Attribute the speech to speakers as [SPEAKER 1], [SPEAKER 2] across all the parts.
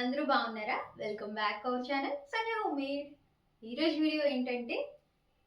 [SPEAKER 1] అందరూ బాగున్నారా? Welcome back our channel సరే హోమ్మేడ్. ఈరోజు వీడియో ఏంటంటే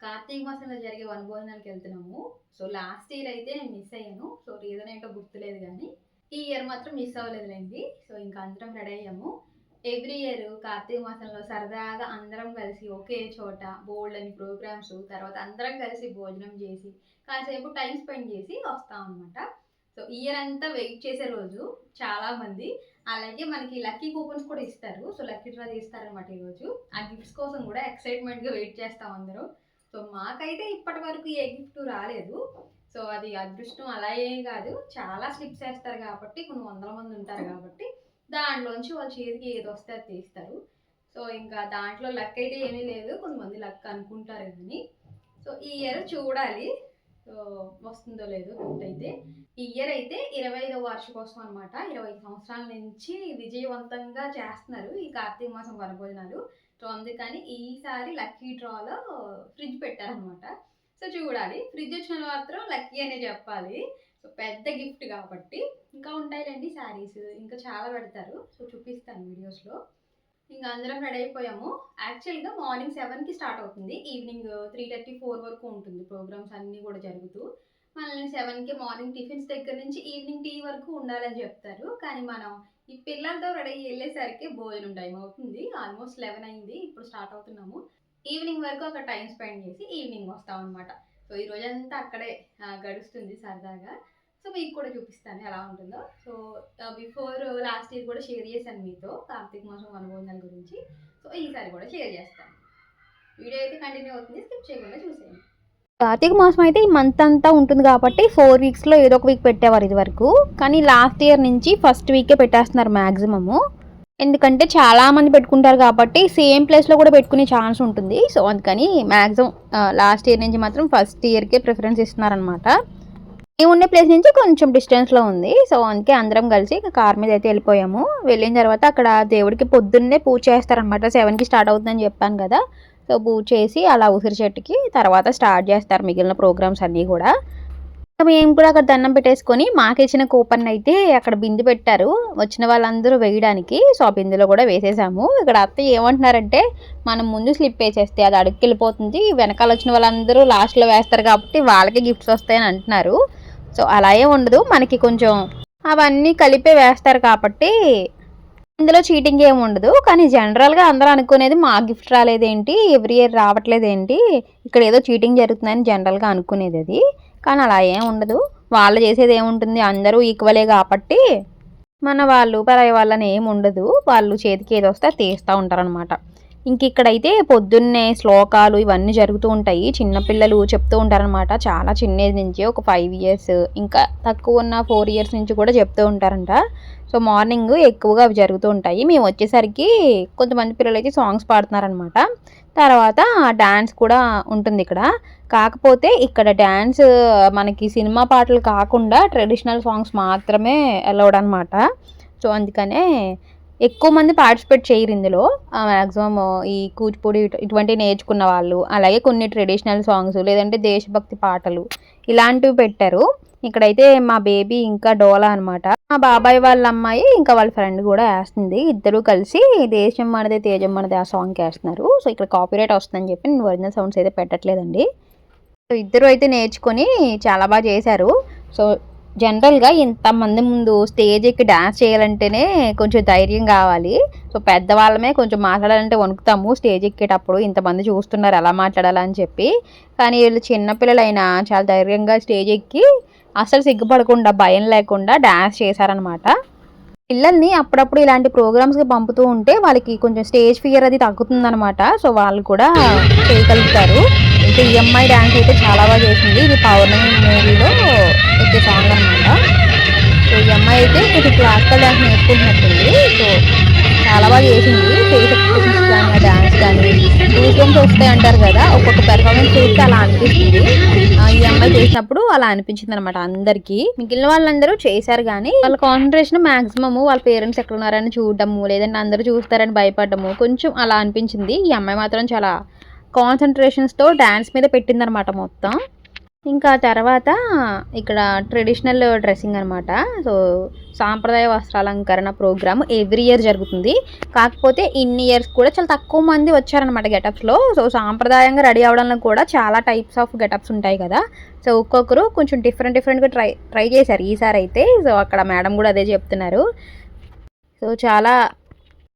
[SPEAKER 1] కార్తీక మాసంలో జరిగే వనభోజనాలకు వెళ్తున్నాము. సో లాస్ట్ ఇయర్ అయితే నేను మిస్ అయ్యాను. సో రీజన్ ఏంటో గుర్తులేదు కానీ ఈ ఇయర్ మాత్రం మిస్ అవ్వలేదులేండి. సో ఇంకా అందరం రెడీ అయ్యాము. ఎవ్రీ ఇయర్ కార్తీక మాసంలో సరదాగా అందరం కలిసి ఒకే చోట బోల్డ్ అని ప్రోగ్రామ్స్ తర్వాత అందరం కలిసి భోజనం చేసి కాసేపు టైం స్పెండ్ చేసి వస్తాం అనమాట సో ఇయర్ అంతా వెయిట్ చేసే రోజు చాలా మంది అలాగే మనకి లక్కీ కూపన్స్ కూడా ఇస్తారు. సో లక్కీ డ్రా తీస్తారనమాట ఈరోజు ఆ గిఫ్ట్స్ కోసం కూడా ఎక్సైట్మెంట్గా వెయిట్ చేస్తాం అందరూ. సో మాకైతే ఇప్పటి వరకు ఏ గిఫ్ట్ రాలేదు. సో అది అదృష్టం అలా ఏం కాదు. చాలా స్లిప్స్ వేస్తారు కాబట్టి కొన్ని వందల మంది ఉంటారు కాబట్టి దాంట్లోంచి వాళ్ళ చేతికి ఏది వస్తే అది తీస్తారు. సో ఇంకా దాంట్లో లక్ అయితే ఏమీ లేదు. కొంతమంది లక్ అనుకుంటారు కానీ. సో ఈ ఇయర్ చూడాలి. వస్తుందో లేదో డౌట్ అయితే ఈ ఇయర్ అయితే ఇరవై ఐదో వార్షికోత్సవం అనమాట ఇరవై సంవత్సరాల నుంచి విజయవంతంగా చేస్తున్నారు ఈ కార్తీక మాసం వనభోజనాలు. సో అందుకని ఈసారి లక్కీ డ్రాలో ఫ్రిడ్జ్ పెట్టారనమాట సో చూడాలి. ఫ్రిడ్జ్ వచ్చిన మాత్రం లక్కీ అనే చెప్పాలి. సో పెద్ద గిఫ్ట్ కాబట్టి. ఇంకా ఉంటాయిలేండి శారీస్ ఇంకా చాలా పెడతారు. సో చూపిస్తాను వీడియోస్లో ఇంకా అందరం రెడీ అయిపోయాము. యాక్చువల్గా మార్నింగ్ సెవెన్కి స్టార్ట్ అవుతుంది. ఈవినింగ్ త్రీ థర్టీ ఫోర్ వరకు ఉంటుంది ప్రోగ్రామ్స్ అన్నీ కూడా జరుగుతూ. మనల్ని సెవెన్కి మార్నింగ్ టిఫిన్స్ దగ్గర నుంచి ఈవినింగ్ టీ వరకు ఉండాలని చెప్తారు. కానీ మనం ఈ పిల్లలతో రెడీ వెళ్ళేసరికి భోజనం టైం అవుతుంది. ఆల్మోస్ట్ లెవెన్ అయింది. ఇప్పుడు స్టార్ట్ అవుతున్నాము. ఈవినింగ్ వరకు అక్కడ టైం స్పెండ్ చేసి ఈవినింగ్ వస్తాం అనమాట సో ఈ రోజంతా అక్కడే గడుస్తుంది సరదాగా. సో మీకు కూడా చూపిస్తాను ఎలా ఉంటుందో. సో బిఫోర్ లాస్ట్ ఇయర్ కూడా షేర్ చేశాను మీతో కార్తీక మాసం అనుభవాల గురించి. సో ఈసారి కూడా షేర్ చేస్తాను. వీడియో అయితే కంటిన్యూ అవుతుంది స్కిప్ చేయకుండా చూసేయండి.
[SPEAKER 2] కార్తీక మాసం అయితే ఈ మంత్ అంతా ఉంటుంది కాబట్టి ఫోర్ వీక్స్లో ఏదో ఒక వీక్ పెట్టేవారు ఇది వరకు. కానీ లాస్ట్ ఇయర్ నుంచి ఫస్ట్ వీకే పెట్టేస్తున్నారు మ్యాక్సిమము ఎందుకంటే చాలామంది పెట్టుకుంటారు కాబట్టి సేమ్ ప్లేస్లో కూడా పెట్టుకునే ఛాన్స్ ఉంటుంది. సో అందుకని మ్యాక్సిమం లాస్ట్ ఇయర్ నుంచి మాత్రం ఫస్ట్ ఇయర్కే ప్రిఫరెన్స్ ఇస్తున్నారనమాట మేము ఉండే ప్లేస్ నుంచి కొంచెం డిస్టెన్స్లో ఉంది. సో అందుకే అందరం కలిసి కార్ మీద అయితే వెళ్ళిపోయాము. వెళ్ళిన తర్వాత అక్కడ దేవుడికి పొద్దున్నే పూజ చేస్తారనమాట సెవెన్కి స్టార్ట్ అవుతుందని చెప్పాను కదా. సో పూజ చేసి అలా ఉసిరి చెట్టుకి తర్వాత స్టార్ట్ చేస్తారు మిగిలిన ప్రోగ్రామ్స్ అన్నీ కూడా. మేము కూడా అక్కడ దండం పెట్టేసుకొని మాకు ఇచ్చిన కూపన్ అయితే అక్కడ బిందు పెట్టారు. వచ్చిన వాళ్ళందరూ వేయడానికి. సో ఆ బిందులో కూడా వేసేసాము. ఇక్కడ అత్త ఏమంటున్నారంటే మనం ముందు స్లిప్ వేసేస్తే అది అడుగుకి వెళ్ళిపోతుంది. వెనకాల వచ్చిన వాళ్ళందరూ లాస్ట్లో వేస్తారు కాబట్టి వాళ్ళకి గిఫ్ట్స్ వస్తాయని అంటున్నారు. సో అలాగే ఉండదు. మనకి కొంచెం అవన్నీ కలిపే వేస్తారు కాబట్టి ఇందులో చీటింగ్ ఏమి ఉండదు. కానీ జనరల్గా అందరూ అనుకునేది మా గిఫ్ట్ రాలేదేంటి? ఎవ్రీ ఇయర్ రావట్లేదేంటి? ఇక్కడ ఏదో చీటింగ్ జరుగుతుందని జనరల్గా అనుకునేది అది. కానీ అలా ఏం ఉండదు. వాళ్ళు చేసేది ఏముంటుంది? అందరూ ఈక్వలే కాబట్టి మన వాళ్ళు పరాయి వాళ్ళని ఏం ఉండదు. వాళ్ళు చేతికి ఏదో వస్తే అది తీస్తూ ఉంటారనమాట ఇంక ఇక్కడైతే పొద్దున్నే శ్లోకాలు ఇవన్నీ జరుగుతూ ఉంటాయి. చిన్నపిల్లలు చెప్తూ ఉంటారనమాట చాలా చిన్న ఏజ్ నుంచి ఒక ఫైవ్ ఇయర్స్ ఇంకా తక్కువ ఉన్న ఫోర్ ఇయర్స్ నుంచి కూడా చెప్తూ ఉంటారంట. సో మార్నింగ్ ఎక్కువగా అవి జరుగుతూ ఉంటాయి. మేము వచ్చేసరికి కొంతమంది పిల్లలు అయితే సాంగ్స్ పాడుతున్నారనమాట తర్వాత డ్యాన్స్ కూడా ఉంటుంది ఇక్కడ. కాకపోతే ఇక్కడ డ్యాన్స్ మనకి సినిమా పాటలు కాకుండా ట్రెడిషనల్ సాంగ్స్ మాత్రమే అలౌడ్ అనమాట సో అందుకనే ఎక్కువ మంది పార్టిసిపేట్ చేయరు ఇందులో. మ్యాక్సిమం ఈ కూచిపూడి ఇటు- ఇటువంటి నేర్చుకున్న వాళ్ళు అలాగే కొన్ని ట్రెడిషనల్ సాంగ్స్ లేదంటే దేశభక్తి పాటలు ఇలాంటివి పెట్టారు. ఇక్కడైతే మా బేబీ ఇంకా డోలా అనమాట మా బాబాయ్ వాళ్ళ అమ్మాయి ఇంకా వాళ్ళ ఫ్రెండ్ కూడా వేస్తుంది. ఇద్దరు కలిసి దేశం మనదే తేజం మనదే ఆ సాంగ్కి వేస్తున్నారు. సో ఇక్కడ కాపీరైట్ వస్తుందని చెప్పి నేను ఒరిజినల్ సౌండ్స్ అయితే పెట్టట్లేదండి. సో ఇద్దరు అయితే నేర్చుకొని చాలా బాగా చేశారు. సో జనరల్గా ఇంతమంది ముందు స్టేజ్ ఎక్కి డ్యాన్స్ చేయాలంటేనే కొంచెం ధైర్యం కావాలి. సో పెద్దవాళ్ళమే కొంచెం మాట్లాడాలంటే వణుకుతాము స్టేజ్ ఎక్కేటప్పుడు ఇంతమంది చూస్తున్నారు ఎలా మాట్లాడాలని చెప్పి. కానీ వీళ్ళు చిన్నపిల్లలైనా చాలా ధైర్యంగా స్టేజ్ ఎక్కి అసలు సిగ్గుపడకుండా భయం లేకుండా డ్యాన్స్ చేశారనమాట పిల్లల్ని అప్పుడప్పుడు ఇలాంటి ప్రోగ్రామ్స్కి పంపుతూ ఉంటే వాళ్ళకి కొంచెం స్టేజ్ ఫియర్ అది తగ్గుతుందనమాట సో వాళ్ళు కూడా చేయగలుగుతారు. ఇంకా ఈ అమ్మాయి డ్యాన్స్ అయితే చాలా బాగా చేసింది. ఇది పౌర్ణమి మూవీలో వచ్చే సాంగ్ అనమాట సో ఈ అమ్మాయి అయితే కొంచెం క్లాసికల్ డ్యాన్స్ నేర్చుకుంటున్నట్టుంది. సో చాలా బాగా చేసింది. ఫేస్ ఎక్స్ప్రెషన్స్ కానీ ఆ డ్యాన్స్ కానీ గూస్ వస్తాయి అంటారు కదా. ఒక్కొక్క పెర్ఫార్మెన్స్ చూస్తే అలా అనిపిస్తుంది. ఆ, ఈ అమ్మాయి చేసినప్పుడు అలా అనిపించింది అనమాట అందరికీ. మిగిలిన వాళ్ళందరూ చేశారు కానీ వాళ్ళ కాన్సన్ట్రేషన్ మాక్సిమం వాళ్ళ పేరెంట్స్ ఎక్కడ ఉన్నారని చూడటము లేదంటే అందరూ చూస్తారని భయపడము కొంచెం అలా అనిపించింది. ఈ అమ్మాయి మాత్రం చాలా కాన్సన్ట్రేషన్స్తో డ్యాన్స్ మీద పెట్టిందనమాట మొత్తం. ఇంకా తర్వాత ఇక్కడ ట్రెడిషనల్ డ్రెస్సింగ్ అనమాట. సో సాంప్రదాయ వస్త్రాలంకరణ ప్రోగ్రామ్ ఎవ్రీ ఇయర్ జరుగుతుంది. కాకపోతే ఇన్ని ఇయర్స్ కూడా చాలా తక్కువ మంది వచ్చారనమాట గెటప్స్లో సో సాంప్రదాయంగా రెడీ అవడంలో కూడా చాలా టైప్స్ ఆఫ్ గెటప్స్ ఉంటాయి కదా. సో ఒక్కొక్కరు కొంచెం డిఫరెంట్ డిఫరెంట్గా ట్రై ట్రై చేశారు. ఈసారి అయితే సో అక్కడ మేడం కూడా అదే చెప్తున్నారు. సో చాలా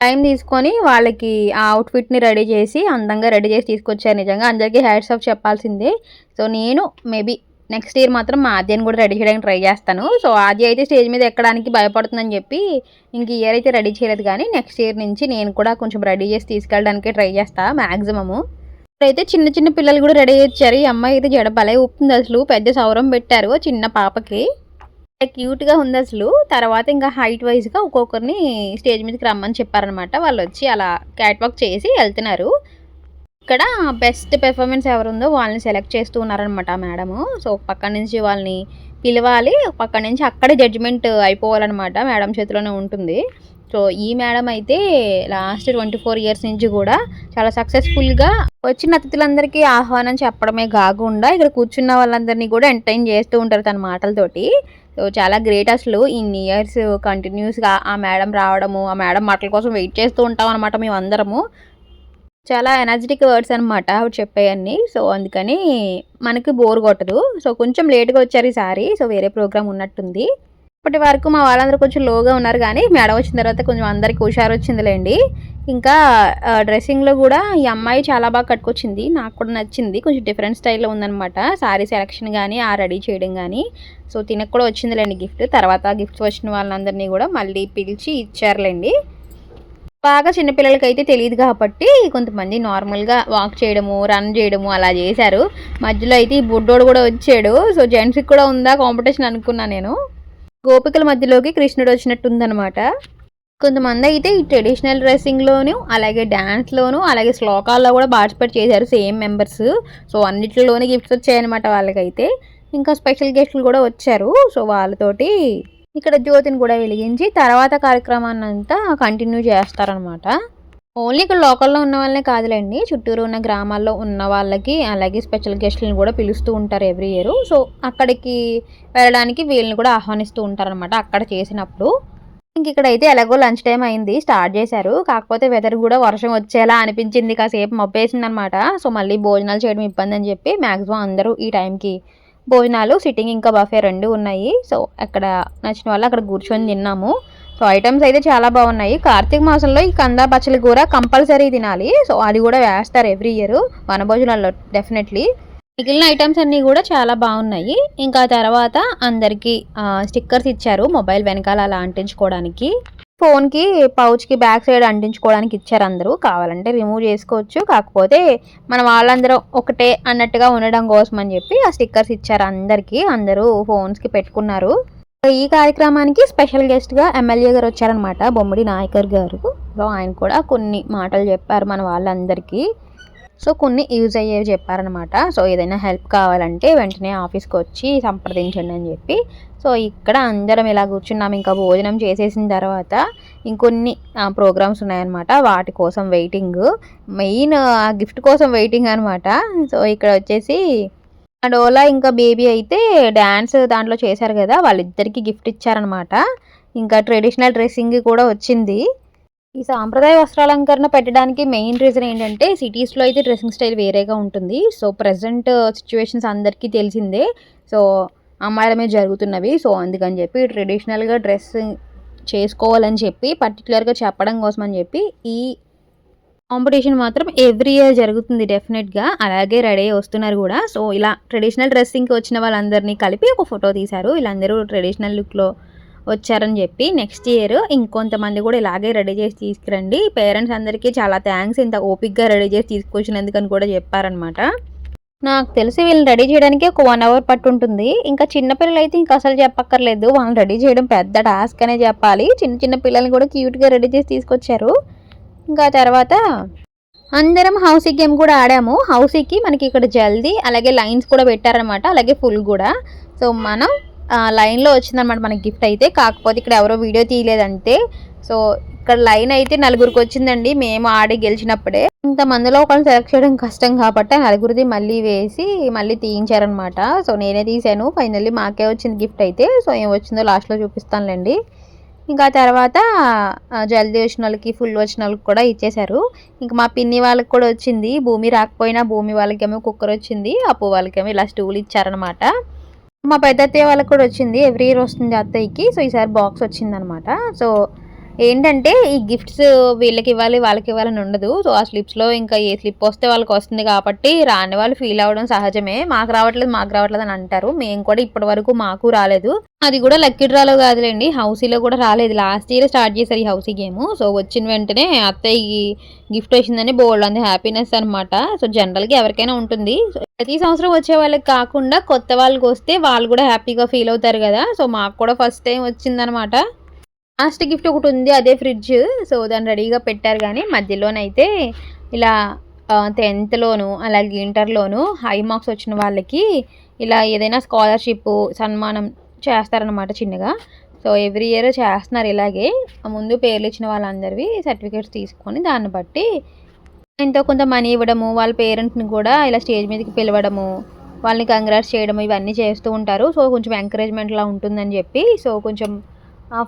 [SPEAKER 2] టైం తీసుకొని వాళ్ళకి ఆ అవుట్ఫిట్ని రెడీ చేసి అందంగా రెడీ చేసి తీసుకొచ్చారు నిజంగా. అందరికీ హ్యాట్స్ ఆఫ్ చెప్పాల్సిందే. సో నేను మేబీ నెక్స్ట్ ఇయర్ మాత్రం మా ఆద్యాన్ని కూడా రెడీ చేయడానికి ట్రై చేస్తాను. సో ఆద్య అయితే స్టేజ్ మీద ఎక్కడానికి భయపడుతుందని చెప్పి ఇంక ఇయర్ అయితే రెడీ చేయలేదు కానీ నెక్స్ట్ ఇయర్ నుంచి నేను కూడా కొంచెం రెడీ చేసి తీసుకెళ్ళడానికి ట్రై చేస్తాను మ్యాక్సిమము ఇప్పుడైతే చిన్న చిన్న పిల్లలు కూడా రెడీ చేశారు ఈ అమ్మాయి అయితే జడ భలే ఊపుతుంది అసలు. పెద్ద సౌరం పెట్టారు చిన్న పాపకి. క్యూట్గా ఉంది అసలు. తర్వాత ఇంకా హైట్ వైజ్గా ఒక్కొక్కరిని స్టేజ్ మీదకి రమ్మని చెప్పారనమాట వాళ్ళు వచ్చి అలా క్యాట్ వాక్ చేసి వెళ్తున్నారు. ఇక్కడ బెస్ట్ పెర్ఫార్మెన్స్ ఎవరుందో వాళ్ళని సెలెక్ట్ చేస్తూ ఉన్నారనమాట మేడము. సో ఒక పక్క నుంచి వాళ్ళని పిలవాలి ఒక పక్క నుంచి అక్కడే జడ్జిమెంట్ అయిపోవాలన్నమాట మేడం చేతిలోనే ఉంటుంది. సో ఈ మేడం అయితే లాస్ట్ ట్వంటీ ఫోర్ ఇయర్స్ నుంచి కూడా చాలా సక్సెస్ఫుల్గా వచ్చిన అతిథులందరికీ ఆహ్వానం చెప్పడమే కాకుండా ఇక్కడ కూర్చున్న వాళ్ళందరినీ కూడా ఎంటర్టైన్ చేస్తూ ఉంటారు తన మాటలతోటి. సో చాలా గ్రేట్ అసలు ఇన్ని ఇయర్స్ కంటిన్యూస్గా ఆ మేడం రావడము ఆ మేడం మాటల కోసం వెయిట్ చేస్తూ ఉంటాం అనమాట మేము అందరము చాలా ఎనర్జెటిక్ వర్డ్స్ అనమాట ఆవిడ చెప్పేయన్నీ. సో అందుకని మనకి బోర్ కొట్టదు. సో కొంచెం లేట్గా వచ్చారు ఈసారి. సో వేరే ప్రోగ్రామ్ ఉన్నట్టుంది. ఇప్పటి వరకు మా వాళ్ళందరూ కొంచెం లోగా ఉన్నారు కానీ మేడం వచ్చిన తర్వాత కొంచెం అందరికి హుషారు వచ్చిందిలేండి ఇంకా డ్రెస్సింగ్లో కూడా ఈ అమ్మాయి చాలా బాగా కట్టుకొచ్చింది. నాకు కూడా నచ్చింది. కొంచెం డిఫరెంట్ స్టైల్లో ఉందనమాట సారీ సెలెక్షన్ కానీ ఆ రెడీ చేయడం కానీ సో తినకు కూడా వచ్చిందిలేండి గిఫ్ట్. తర్వాత గిఫ్ట్స్ వచ్చిన వాళ్ళందరినీ కూడా మళ్ళీ పిలిచి ఇచ్చారులేండి. బాగా చిన్నపిల్లలకి అయితే తెలియదు కాబట్టి కొంతమంది నార్మల్గా వాక్ చేయడము రన్ చేయడము అలా చేశారు. మధ్యలో అయితే ఈ బుడ్డోడు కూడా వచ్చాడు. సో జెంట్స్కి కూడా ఉందా కాంపిటీషన్ అనుకున్నా నేను. గోపికల మధ్యలోకి కృష్ణుడు వచ్చినట్టుందనమాట కొంతమంది అయితే ఈ ట్రెడిషనల్ డ్రెస్సింగ్లోను అలాగే డ్యాన్స్లోను అలాగే శ్లోకాల్లో కూడా పార్టిసిపేట్ చేశారు సేమ్ మెంబర్స్ సో అన్నిటిలోనే గిఫ్ట్స్ వచ్చాయన్నమాట వాళ్ళకైతే. ఇంకా స్పెషల్ గెస్ట్లు కూడా వచ్చారు. సో వాళ్ళతోటి ఇక్కడ జ్యోతిని కూడా వెలిగించి తర్వాత కార్యక్రమాన్ని అంతా కంటిన్యూ చేస్తారనమాట ఓన్లీ ఇక్కడ లోకల్లో ఉన్న వాళ్ళనే కాదులేండి. చుట్టూరు ఉన్న గ్రామాల్లో ఉన్న వాళ్ళకి అలాగే స్పెషల్ గెస్ట్లను కూడా పిలుస్తూ ఉంటారు ఎవ్రీ ఇయర్. సో అక్కడికి వెళ్ళడానికి వీళ్ళని కూడా ఆహ్వానిస్తూ ఉంటారనమాట అక్కడ చేసినప్పుడు. ఇంక ఇక్కడైతే ఎలాగో లంచ్ టైం అయింది స్టార్ట్ చేశారు. కాకపోతే వెదర్ కూడా వర్షం వచ్చేలా అనిపించింది కాసేపు మబ్బేసింది అనమాట సో మళ్ళీ భోజనాలు చేయడం ఇబ్బంది అని చెప్పి మ్యాక్సిమం అందరూ ఈ టైంకి భోజనాలు సిట్టింగ్ ఇంకా బఫే రెండు ఉన్నాయి. సో అక్కడ నచ్చిన వాళ్ళు అక్కడ కూర్చొని తిన్నాము. సో ఐటమ్స్ అయితే చాలా బాగున్నాయి. కార్తీక మాసంలో ఈ కందా పచ్చలి కూర కంపల్సరీ తినాలి. సో అది కూడా వేస్తారు ఎవ్రీ ఇయర్ వనభోజనాల్లో డెఫినెట్లీ మిగిలిన ఐటమ్స్ అన్నీ కూడా చాలా బాగున్నాయి. ఇంకా తర్వాత అందరికీ స్టిక్కర్స్ ఇచ్చారు మొబైల్ వెనకాల అలా అంటించుకోవడానికి. ఫోన్కి పౌచ్కి బ్యాక్ సైడ్ అంటించుకోవడానికి ఇచ్చారు అందరూ. కావాలంటే రిమూవ్ చేసుకోవచ్చు. కాకపోతే మనం వాళ్ళందరూ ఒకటే అన్నట్టుగా ఉండడం కోసం అని చెప్పి ఆ స్టిక్కర్స్ ఇచ్చారు అందరికీ. అందరూ ఫోన్స్కి పెట్టుకున్నారు. ఈ కార్యక్రమానికి స్పెషల్ గెస్ట్గా ఎమ్మెల్యే గారు వచ్చారనమాట బొమ్మడి నాయకర్ గారు. సో ఆయన కూడా కొన్ని మాటలు చెప్పారు మన వాళ్ళందరికీ. సో కొన్ని యూజ్ అయ్యేవి చెప్పారనమాట సో ఏదైనా హెల్ప్ కావాలంటే వెంటనే ఆఫీస్కి వచ్చి సంప్రదించండి అని చెప్పి. సో ఇక్కడ అందరం ఇలా కూర్చున్నాం. ఇంకా భోజనం చేసేసిన తర్వాత ఇంకొన్ని ప్రోగ్రామ్స్ ఉన్నాయన్నమాట. వాటి కోసం వెయిటింగ్. మెయిన్ ఆ గిఫ్ట్ కోసం వెయిటింగ్ అనమాట సో ఇక్కడ వచ్చేసి అండ్ డోలా ఇంకా బేబీ అయితే డ్యాన్స్ దాంట్లో చేశారు కదా వాళ్ళిద్దరికి గిఫ్ట్ ఇచ్చారనమాట ఇంకా ట్రెడిషనల్ డ్రెస్సింగ్ కూడా వచ్చింది. ఈ సాంప్రదాయ వస్త్రాలంకరణ పెట్టడానికి మెయిన్ రీజన్ ఏంటంటే సిటీస్లో అయితే డ్రెస్సింగ్ స్టైల్ వేరేగా ఉంటుంది. సో ప్రజెంట్ సిచ్యువేషన్స్ అందరికీ తెలిసిందే. సో అమ్మాయిల మీద జరుగుతున్నవి. సో అందుకని చెప్పి ట్రెడిషనల్గా డ్రెస్ చేసుకోవాలని చెప్పి పర్టికులర్గా చెప్పడం కోసం అని చెప్పి ఈ కాంపిటీషన్ మాత్రం ఎవ్రీ ఇయర్ జరుగుతుంది డెఫినెట్గా. అలాగే రెడీ అయ్యి వస్తున్నారు కూడా. సో ఇలా ట్రెడిషనల్ డ్రెస్సింగ్కి వచ్చిన వాళ్ళందరినీ కలిపి ఒక ఫోటో తీశారు. వీళ్ళందరూ ట్రెడిషనల్ లుక్లో వచ్చారని చెప్పి నెక్స్ట్ ఇయర్ ఇంకొంతమంది కూడా ఇలాగే రెడీ చేసి తీసుకురండి. పేరెంట్స్ అందరికీ చాలా థ్యాంక్స్. ఇంత ఓపిక్గా రెడీ చేసి తీసుకొచ్చినందుకని కూడా చెప్పారనమాట నాకు తెలిసి వీళ్ళని రెడీ చేయడానికి ఒక వన్ అవర్ పట్టుంటుంది ఇంకా చిన్నపిల్లలు అయితే ఇంకా అసలు చెప్పక్కర్లేదు. వాళ్ళని రెడీ చేయడం పెద్ద టాస్క్ అనే చెప్పాలి. చిన్న చిన్న పిల్లల్ని కూడా క్యూట్గా రెడీ చేసి తీసుకొచ్చారు. ఇంకా తర్వాత అందరం హౌసీ గేమ్ కూడా ఆడాము. హౌసీకి మనకి ఇక్కడ జల్దీ అలాగే లైన్స్ కూడా పెట్టారనమాట అలాగే ఫుల్ కూడా. సో మనం లైన్లో వచ్చిందనమాట మనకి గిఫ్ట్ అయితే. కాకపోతే ఇక్కడ ఎవరో వీడియో తీయలేదంతే. సో ఇక్కడ లైన్ అయితే నలుగురికి వచ్చిందండి. మేము ఆడి గెలిచినప్పుడే. ఇంతమందిలో ఒకళ్ళు సెలెక్ట్ చేయడం కష్టం కాబట్టి నలుగురిది మళ్ళీ వేసి మళ్ళీ తీయించారనమాట సో నేనే తీసాను ఫైనల్లీ మాకే వచ్చింది గిఫ్ట్ అయితే. సో ఏం వచ్చిందో లాస్ట్లో చూపిస్తానులేండి. ఇంకా తర్వాత జల్ది జల్దీ వచ్చిన వాళ్ళకి ఫుల్ వచ్చిన వాళ్ళకి కూడా ఇచ్చేశారు. ఇంకా మా పిన్ని వాళ్ళకి కూడా వచ్చింది. భూమి రాకపోయినా భూమి వాళ్ళకేమో కుక్కర్ వచ్చింది. అప్పు వాళ్ళకేమో ఇలా స్టూల్ ఇచ్చారనమాట మా పెద్ద అత్తయ్య వాళ్ళకి కూడా వచ్చింది. ఎవ్రీ ఇయర్ వస్తుంది అత్తయ్యకి. సో ఈసారి బాక్స్ వచ్చిందనమాట సో ఏంటంటే ఈ గిఫ్ట్స్ వీళ్ళకి ఇవ్వాలి వాళ్ళకి ఇవ్వాలని ఉండదు. సో ఆ స్లిప్స్లో ఇంకా ఏ స్లిప్ వస్తే వాళ్ళకి వస్తుంది కాబట్టి రాని వాళ్ళు ఫీల్ అవ్వడం సహజమే. మాకు రావట్లేదు మాకు రావట్లేదు అని అంటారు. మేము కూడా ఇప్పటి వరకు మాకు రాలేదు. అది కూడా లక్కీ డ్రాలో కాదులేండి. హౌసీలో కూడా రాలేదు. లాస్ట్ ఇయర్ స్టార్ట్ చేశారు ఈ హౌసీ గేమ్ సో వచ్చిన వెంటనే అత్తయ్యకి గిఫ్ట్ వచ్చిందని బోల్డ్ అంది. హ్యాపీనెస్ అనమాట సో జనరల్గా ఎవరికైనా ఉంటుంది. సో ప్రతి సంవత్సరం వచ్చే వాళ్ళకి కాకుండా కొత్త వాళ్ళకి వస్తే వాళ్ళు కూడా హ్యాపీగా ఫీల్ అవుతారు కదా. సో మాకు కూడా ఫస్ట్ టైం వచ్చిందనమాట లాస్ట్ గిఫ్ట్ ఒకటి ఉంది అదే ఫ్రిడ్జ్. సో దాన్ని రెడీగా పెట్టారు కానీ మధ్యలోనైతే ఇలా టెన్త్లోను అలాగే ఇంటర్లోను హై మార్క్స్ వచ్చిన వాళ్ళకి ఇలా ఏదైనా స్కాలర్షిప్ సన్మానం చేస్తారనమాట చిన్నగా. సో ఎవ్రీ ఇయర్ చేస్తున్నారు ఇలాగే. ముందు పేర్లు ఇచ్చిన వాళ్ళందరివి సర్టిఫికేట్స్ తీసుకొని దాన్ని బట్టి ఎంతో కొంత మనీ ఇవ్వడము వాళ్ళ పేరెంట్స్ని కూడా ఇలా స్టేజ్ మీదకి పిలవడము వాళ్ళని కంగ్రాట్స్ చేయడం ఇవన్నీ చేస్తూ ఉంటారు. సో కొంచెం ఎంకరేజ్మెంట్లా ఉంటుందని చెప్పి సో కొంచెం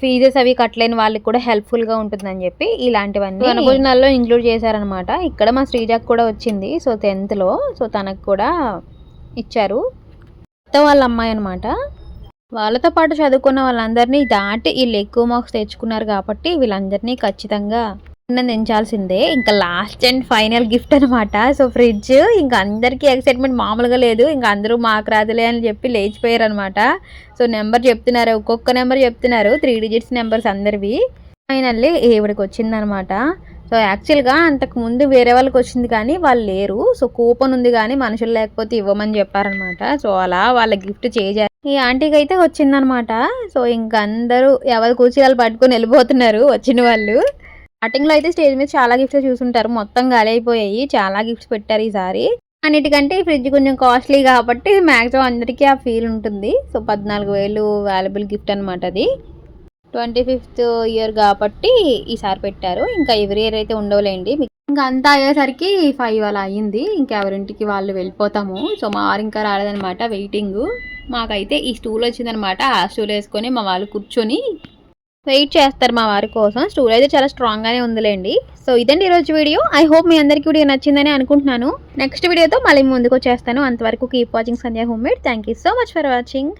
[SPEAKER 2] ఫీజెస్ అవి కట్టలేని వాళ్ళకి కూడా హెల్ప్ఫుల్గా ఉంటుందని చెప్పి ఇలాంటివన్నీ వనభోజనాల్లో ఇంక్లూడ్ చేశారనమాట. ఇక్కడ మా శ్రీజాక్ కూడా వచ్చింది. సో టెన్త్లో సో తనకు కూడా ఇచ్చారు. కొత్త వాళ్ళ అమ్మాయి అనమాట. వాళ్ళతో పాటు చదువుకున్న వాళ్ళందరినీ దాటి వీళ్ళు ఎక్కువ మార్క్స్ తెచ్చుకున్నారు కాబట్టి వీళ్ళందరినీ ఖచ్చితంగా దించాల్సిందే ఇంకా లాస్ట్ అండ్ ఫైనల్ గిఫ్ట్ అనమాట సో ఫ్రిడ్జ్ ఇంకా అందరికీ ఎక్సైట్మెంట్ మామూలుగా లేదు. ఇంకా అందరూ మాకు రాదులే అని చెప్పి లేచిపోయారు అనమాట సో నెంబర్ చెప్తున్నారు. ఒక్కొక్క నెంబర్ చెప్తున్నారు. త్రీ డిజిట్స్ నెంబర్స్ అందరివి. ఫైనల్లీ ఈవిడికి వచ్చిందనమాట సో యాక్చువల్గా అంతకు ముందు వేరే వాళ్ళకి వచ్చింది కానీ వాళ్ళు లేరు. సో కూపన్ ఉంది కానీ మనుషులు లేకపోతే ఇవ్వమని చెప్పారనమాట సో అలా వాళ్ళ గిఫ్ట్ చేశారు. ఈ ఆంటీకి అయితే వచ్చిందనమాట సో ఇంక అందరూ ఎవరి కూర్చి వాళ్ళు పట్టుకొని వెళ్ళిపోతున్నారు వచ్చిన వాళ్ళు. స్టార్టింగ్లో అయితే స్టేజ్ మీద చాలా గిఫ్ట్స్ చూసుంటారు. మొత్తం గాలి అయిపోయాయి చాలా గిఫ్ట్స్ పెట్టారు ఈసారి. అన్నిటికంటే ఈ ఫ్రిడ్జ్ కొంచెం కాస్ట్లీ కాబట్టి మ్యాక్సిమం అందరికీ ఆ ఫీల్ ఉంటుంది. సో పద్నాలుగు వేలు వాల్యుబుల్ గిఫ్ట్ అనమాట అది. ట్వంటీ ఫిఫ్త్ ఇయర్ కాబట్టి ఈసారి పెట్టారు. ఇంకా ఎవరి ఇయర్ అయితే ఉండవులేండి. ఇంకా అంతా అయ్యేసరికి ఫైవ్ అలా అయ్యింది. ఇంకా ఎవరింటికి వాళ్ళు వెళ్ళిపోతాము. సో మా వారు ఇంకా రాలేదనమాట వెయిటింగ్. మాకైతే ఈ స్టూల్ వచ్చిందనమాట ఆ స్టూల్ వేసుకొని మా వాళ్ళు కూర్చొని వెయిట్ చేస్తారు మా వారి కోసం. స్టూల్ అయితే చాలా స్ట్రాంగ్గానే ఉందిలేండి. సో ఇదండి ఈరోజు వీడియో. ఐ హోప్ మీ అందరికీ వీడియో నచ్చిందని అనుకుంటున్నాను. నెక్స్ట్ వీడియోతో మళ్ళీ ముందుకు వచ్చేస్తాను అంతవరకు keep watching Sandhya home made thank you so much for watching